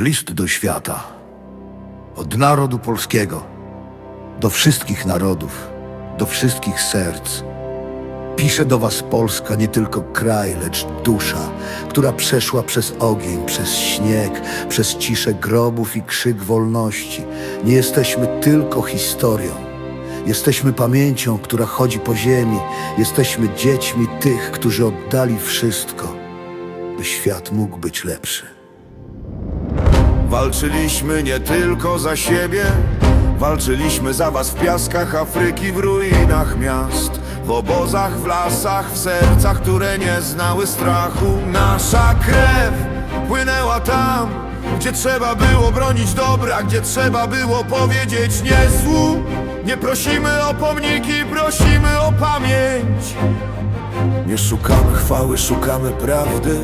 List do świata. Od narodu polskiego. Do wszystkich narodów. Do wszystkich serc. Pisze do was Polska, nie tylko kraj, lecz dusza, która przeszła przez ogień, przez śnieg, przez ciszę grobów i krzyk wolności. Nie jesteśmy tylko historią. Jesteśmy pamięcią, która chodzi po ziemi. Jesteśmy dziećmi tych, którzy oddali wszystko, by świat mógł być lepszy. Walczyliśmy nie tylko za siebie Walczyliśmy za was w piaskach Afryki, w ruinach miast W obozach, w lasach, w sercach, które nie znały strachu. Nasza krew płynęła tam Gdzie trzeba było bronić dobra Gdzie trzeba było powiedzieć nie złu. Nie prosimy o pomniki, prosimy o pamięć. Nie szukamy chwały, szukamy prawdy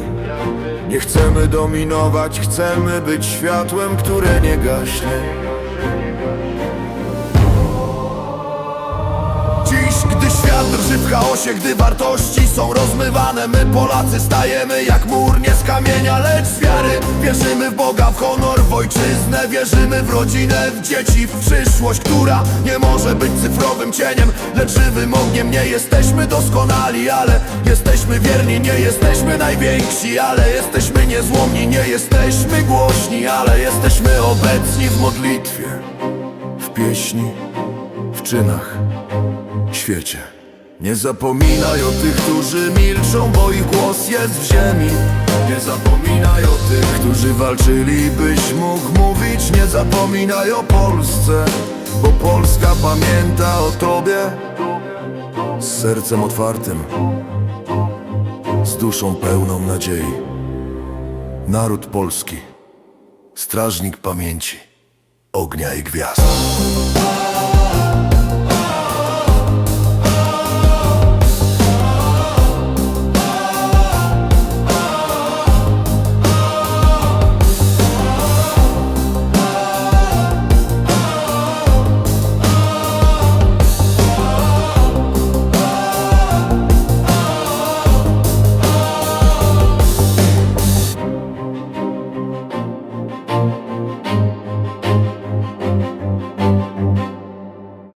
nie chcemy dominować, chcemy być światłem, które nie gaśnie. Dziś, gdy świat drży w chaosie, gdy wartości są rozmywane My Polacy stajemy jak mur, nie z kamienia, lecz z wiary Wierzymy w Boga, w honor, w ojczyznę Wierzymy w rodzinę, w dzieci, w przyszłość Która nie może być cyfrowym cieniem, lecz żywym ogniem Nie jesteśmy doskonali, ale jesteśmy wierni Nie jesteśmy najwięksi, ale jesteśmy niezłomni Nie jesteśmy głośni, ale jesteśmy obecni w modlitwie W pieśni, w czynach świecie. Nie zapominaj o tych, którzy milczą, bo ich głos jest w ziemi. Nie zapominaj tych, którzy walczyli, byś mógł mówić. Nie zapominaj o Polsce, bo Polska pamięta o tobie. Z sercem otwartym, z duszą pełną nadziei. Naród polski, strażnik pamięci, ognia i gwiazd.